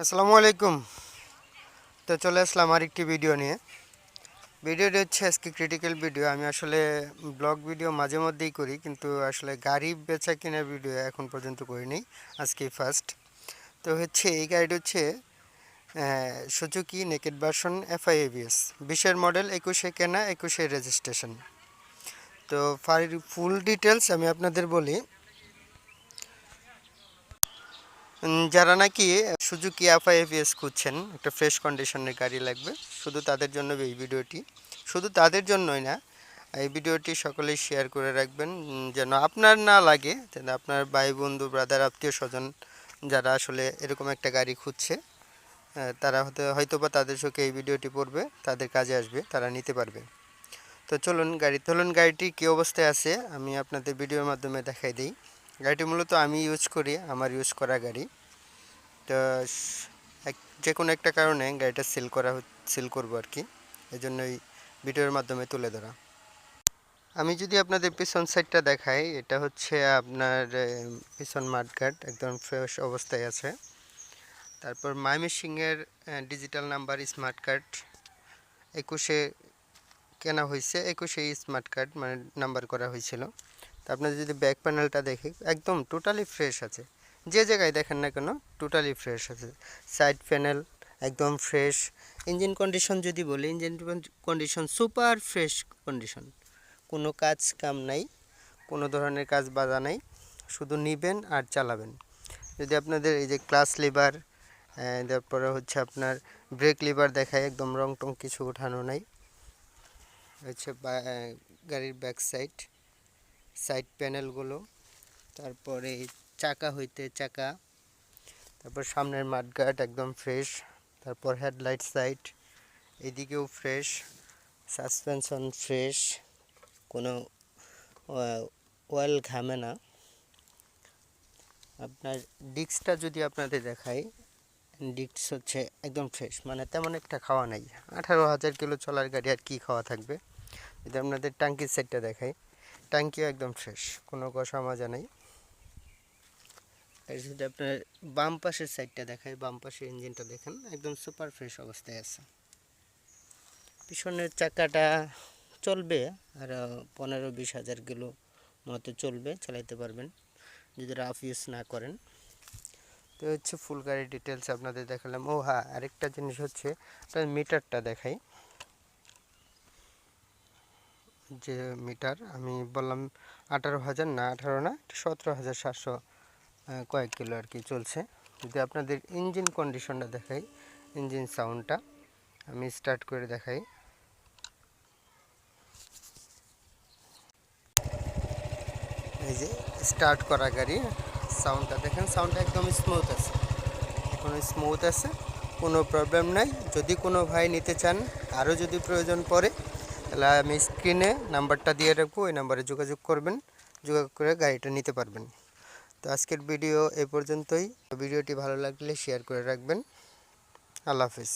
আসসালামু আলাইকুম। তো চলে আসলাম আরেকটি ভিডিও নিয়ে। ভিডিওটি হচ্ছে আজকে ক্রিটিক্যাল ভিডিও আমি আসলে ব্লগ ভিডিও মাঝে মধ্যেই করি, কিন্তু আসলে গাড়ি বেচা কেনার ভিডিও এখন পর্যন্ত করিনি, আজকে ফার্স্ট তো হচ্ছে এই গাড়িটি হচ্ছে Suzuki naked version FI ABS বিশের মডেল একুশে কেনা, একুশে রেজিস্ট্রেশন তো ফুল ডিটেলস আমি আপনাদের বলি। যারা নাকি সুজুকি এফআই এফএস খুঁজছেন, একটা ফ্রেশ কন্ডিশনের গাড়ি লাগবে। শুধু তাদের জন্য এই ভিডিওটি। শুধু তাদের জন্যই না, এই ভিডিওটি সকলেই শেয়ার করে রাখবেন যেন আপনার না লাগে, যেন আপনার ভাই বন্ধু ব্রাদার আত্মীয় স্বজন যারা আসলে এরকম একটা গাড়ি খুঁজছে তারা হয়তো হয়তো বা তাদের চোখে এই ভিডিওটি পড়বে, তাদের কাজে আসবে, তারা নিতে পারবে। তো চলুন গাড়ি, চলুন গাড়িটি কী অবস্থায় আছে, আমি আপনাদের ভিডিওর মাধ্যমে দেখাই দিই। গাড়িটি মূলত আমি ইউজ করি, আমার ইউজ করা গাড়ি। যে কোনো একটা কারণে গাড়িটা সেল করা সেল করব আর কি। এই জন্য জন্যই ভিডিওর মাধ্যমে তুলে ধরা। আমি যদি আপনাদের পিছন সাইডটা দেখাই, এটা হচ্ছে আপনার পিছন মাঠঘাট, একদম ফ্রেশ অবস্থায় আছে। তারপর মাইমিসিংয়ের ডিজিটাল নাম্বার স্মার্ট কার্ড একুশে কেনা হয়েছে, একুশে স্মার্ট কার্ড মানে নাম্বার করা হয়েছিল। তা আপনার যদি ব্যাক প্যানেলটা দেখে, একদম টোটালি ফ্রেশ আছে। যে জায়গায় দেখেন না কেন টোটালি ফ্রেশ আছে। সাইড প্যানেল একদম ফ্রেশ ইঞ্জিন কন্ডিশন যদি বলি engine condition super fresh condition কোনো কাজ কাম নাই, কোনো ধরনের কাজ বাজা নাই, শুধু নিবেন আর চালাবেন। যদি আপনাদের এই যে ক্লাস লিভার তারপরে হচ্ছে আপনার ব্রেক লিভার দেখায়, একদম রং টং কিছু ওঠানো নাই। হচ্ছে গাড়ির ব্যাক সাইড সাইড প্যানেলগুলো তারপরে চাকা হইতে চাকা। তারপর সামনের মাঠগার্ড একদম ফ্রেশ তারপর হেডলাইট সাইড এদিকেও ফ্রেশ সাসপেনশন ফ্রেশ কোনো অয়েল ঘামে না। আপনার ডিস্কটা যদি আপনাদের দেখাই ডিস্ক হচ্ছে একদম ফ্রেশ মানে তেমন একটা খাওয়া নাই। আঠারো হাজার কিলো চলার গাড়ি আর কি খাওয়া থাকবে? যদি আপনাদের টাঙ্কির সাইডটা দেখাই ট্যাঙ্কিও একদম ফ্রেশ কোনো কষা মাজা নেই। আর যদি আপনার বাম পাশের সাইডটা দেখাই, বাম পাশের ইঞ্জিনটা দেখেন, একদম সুপার ফ্রেশ অবস্থায় আছে। পিছনের চাকাটা চলবে, আর পনেরো বিশ হাজার কিলো মতো চলবে, চালাইতে পারবেন, যদি রাফ ইউজ না করেন। তো হচ্ছে ফুল গাড়ির ডিটেলস আপনাদের দেখালাম। ও হ্যাঁ আরেকটা জিনিস হচ্ছে তার মিটারটা দেখাই। যে মিটার, আমি বললাম আঠারো হাজার না, আঠারো না, সতেরো হাজার সাতশো কয়েক কিলো আর কি চলছে। যদি আপনাদের ইঞ্জিন কন্ডিশনটা দেখাই ইঞ্জিন সাউন্ডটা আমি স্টার্ট করে দেখাই। এই যে স্টার্ট করা গাড়ি সাউন্ডটা দেখেন সাউন্ডটা একদম স্মুথ আছে। এখন স্মুথ আছে, কোনো প্রবলেম নাই। যদি কোনো ভাই নিতে চান আরও যদি প্রয়োজন পড়ে, তাহলে আমি স্ক্রিনে নাম্বারটা দিয়ে রাখব, ওই নাম্বারে যোগাযোগ করবেন, যোগাযোগ করে গাড়িটা নিতে পারবেন। তো আজকের ভিডিও এ পর্যন্তই। ভিডিওটি ভালো লাগলে শেয়ার করে রাখবেন। আল্লাহ হাফিজ।